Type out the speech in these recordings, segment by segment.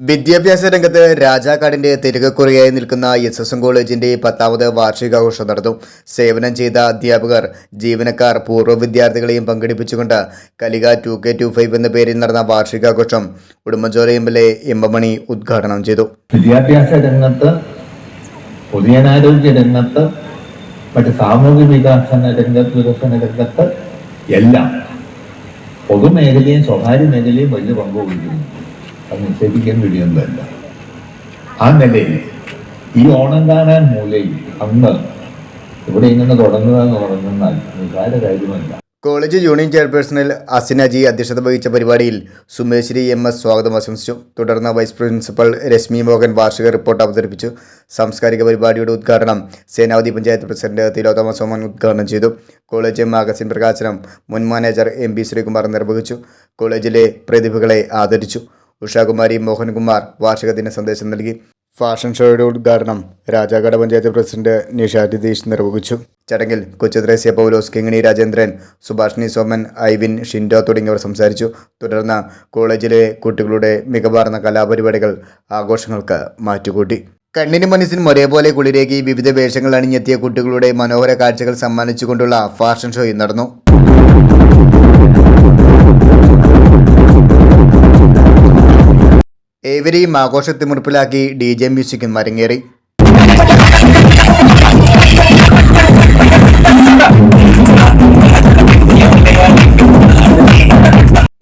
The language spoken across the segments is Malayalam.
വിദ്യാഭ്യാസ രംഗത്ത് രാജാക്കാടിന്റെ തിരകക്കുറിയായി നിൽക്കുന്ന എസ് എസ് എം കോളേജിന്റെ പത്താമത് വാർഷികാഘോഷം നടന്നു. സേവനം ചെയ്ത അധ്യാപകർ ജീവനക്കാർ പൂർവ വിദ്യാർത്ഥികളെയും പങ്കെടുപ്പിച്ചുകൊണ്ട് Kalika two K two five എന്ന പേരിൽ നടന്ന വാർഷികാഘോഷം Udumbanchola M L A M M Mani ഉദ്ഘാടനം ചെയ്തു. വിദ്യാഭ്യാസ രംഗത്ത് പൊതുജനാരോഗ്യ രംഗത്ത് മറ്റ് സാമൂഹിക വികസന രംഗത്ത് വികസന രംഗത്ത് എല്ലാം പൊതുമേഖലയും സ്വകാര്യ മേഖലയും വലിയ പങ്ക് വഹിക്കുന്നു. അത് നിഷേധിക്കാൻ കഴിയുന്നതല്ല. ആ നിലയിൽ ഈ ഓണം കാണാൻ മൂലയിൽ അന്ന് ഇവിടെ ഇങ്ങനെ തുടങ്ങുക എന്ന് പറഞ്ഞാൽ നിസാര കാര്യമല്ല. കോളേജ് യൂണിയൻ ചെയർപേഴ്സണിൽ അസിനജി അധ്യക്ഷത വഹിച്ച പരിപാടിയിൽ സുമേശ്വരി എം എസ് സ്വാഗതം ആശംസിച്ചു. തുടർന്ന് വൈസ് പ്രിൻസിപ്പൽ രശ്മി മോഹൻ വാർഷിക റിപ്പോർട്ട് അവതരിപ്പിച്ചു. സാംസ്കാരിക പരിപാടിയുടെ ഉദ്ഘാടനം സേനാവതി പഞ്ചായത്ത് പ്രസിഡന്റ് തിലോത്തമ സോമൻ ഉദ്ഘാടനം ചെയ്തു. കോളേജ് മാഗസിൻ പ്രകാശനം മുൻ മാനേജർ എം പി ശ്രീകുമാർ നിർവഹിച്ചു. കോളേജിലെ പ്രതിഭകളെ ആദരിച്ചു. ഉഷാകുമാരി മോഹൻകുമാർ വാർഷിക ദിന സന്ദേശം നൽകി. ഫാഷൻ ഷോയുടെ ഉദ്ഘാടനം രാജാഗഡ പഞ്ചായത്ത് പ്രസിഡന്റ് നിഷ രതീഷ് നിർവഹിച്ചു. ചടങ്ങിൽ കൊച്ചുത്രേസ്യ പൗലോസ് കിങ്ങിണി രാജേന്ദ്രൻ സുഭാഷിണി സോമൻ ഐവിൻ ഷിൻഡോ തുടങ്ങിയവർ സംസാരിച്ചു. തുടർന്ന് കോളേജിലെ കുട്ടികളുടെ മികവാർന്ന കലാപരിപാടികൾ ആഘോഷങ്ങൾക്ക് മാറ്റുകൂട്ടി. കണ്ണിനും മനസ്സിനും ഒരേപോലെ കുളിരേകി വിവിധ വേഷങ്ങൾ അണിഞ്ഞെത്തിയ കുട്ടികളുടെ മനോഹര കാഴ്ചകൾ സമ്മാനിച്ചുകൊണ്ടുള്ള ഫാഷൻ ഷോയും നടന്നു. ഏവരെയും ആഘോഷത്തിമുറിപ്പിലാക്കി ഡി ജെ മ്യൂസിക്കും അരങ്ങേറി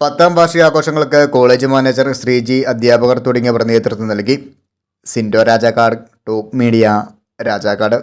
പത്താം വാർഷിക ആഘോഷങ്ങൾക്ക് കോളേജ് മാനേജർ ശ്രീജി അധ്യാപകർ തുടങ്ങിയവർ നേതൃത്വം നൽകി. Sindo Rajakkad top media Rajakkad.